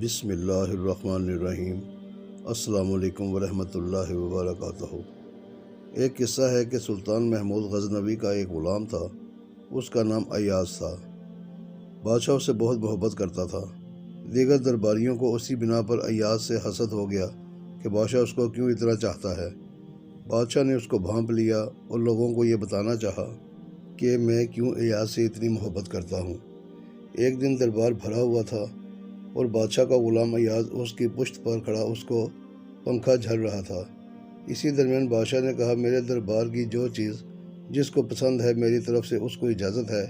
بسم اللہ الرحمن الرحیم۔ السلام علیکم ورحمۃ اللہ وبرکاتہ۔ ایک قصہ ہے کہ سلطان محمود غزنوی کا ایک غلام تھا، اس کا نام ایاز تھا۔ بادشاہ اسے بہت محبت کرتا تھا۔ دیگر درباریوں کو اسی بنا پر ایاز سے حسد ہو گیا کہ بادشاہ اس کو کیوں اتنا چاہتا ہے۔ بادشاہ نے اس کو بھانپ لیا اور لوگوں کو یہ بتانا چاہا کہ میں کیوں ایاز سے اتنی محبت کرتا ہوں۔ ایک دن دربار بھرا ہوا تھا۔ اور بادشاہ کا غلام ایاز اس کی پشت پر کھڑا، اس کو پنکھا جھل رہا تھا۔ اسی درمیان بادشاہ نے کہا، میرے دربار کی جو چیز جس کو پسند ہے، میری طرف سے اس کو اجازت ہے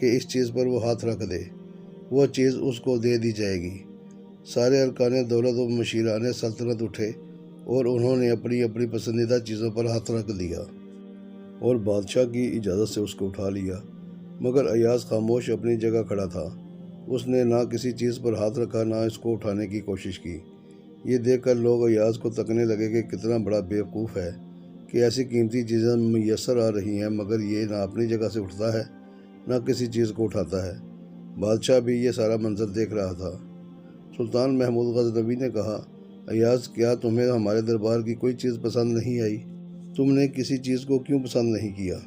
کہ اس چیز پر وہ ہاتھ رکھ دے۔ وہ چیز اس کو دے دی جائے گی۔ سارے ارکان دولت و مشیران سلطنت اٹھے اور انہوں نے اپنی اپنی پسندیدہ چیزوں پر ہاتھ رکھ دیا اور بادشاہ کی اجازت سے اس کو اٹھا لیا۔ مگر ایاز خاموش اپنی جگہ کھڑا تھا۔ اس نے نہ کسی چیز پر ہاتھ رکھا، نہ اس کو اٹھانے کی کوشش کی۔ یہ دیکھ کر لوگ ایاز کو تکنے لگے کہ کتنا بڑا بیوقوف ہے کہ ایسی قیمتی چیزیں میسر آ رہی ہیں، مگر یہ نہ اپنی جگہ سے اٹھتا ہے، نہ کسی چیز کو اٹھاتا ہے۔ بادشاہ بھی یہ سارا منظر دیکھ رہا تھا۔ سلطان محمود غزنوی نے کہا، ایاز، کیا تمہیں ہمارے دربار کی کوئی چیز پسند نہیں آئی؟ تم نے کسی چیز کو کیوں پسند نہیں کیا؟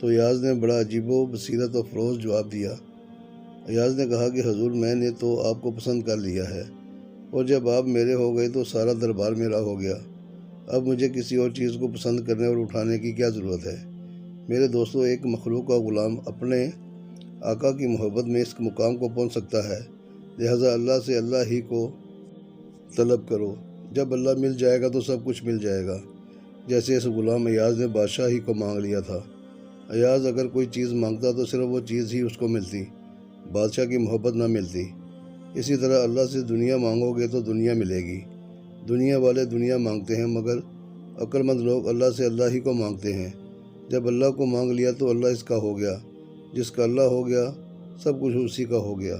تو ایاز نے بڑا عجیب و بصیرت و فروز جواب دیا ایاز نے کہا کہ حضور میں نے تو آپ کو پسند کر لیا ہے، اور جب آپ میرے ہو گئے تو سارا دربار میرا ہو گیا۔ اب مجھے کسی اور چیز کو پسند کرنے اور اٹھانے کی کیا ضرورت ہے؟ میرے دوستوں ایک مخلوق کا غلام اپنے آقا کی محبت میں اس مقام کو پہنچ سکتا ہے۔ لہذا اللہ سے اللہ ہی کو طلب کرو۔ جب اللہ مل جائے گا تو سب کچھ مل جائے گا۔ جیسے اس غلام ایاز نے بادشاہ ہی کو مانگ لیا تھا۔ ایاز اگر کوئی چیز مانگتا تو صرف وہ چیز ہی اس کو ملتی۔ بادشاہ کی محبت نہ ملتی۔ اسی طرح اللہ سے دنیا مانگو گے تو دنیا ملے گی۔ دنیا والے دنیا مانگتے ہیں، مگر عقلمند لوگ اللہ سے اللہ ہی کو مانگتے ہیں۔ جب اللہ کو مانگ لیا تو اللہ اس کا ہو گیا۔ جس کا اللہ ہو گیا، سب کچھ اسی کا ہو گیا۔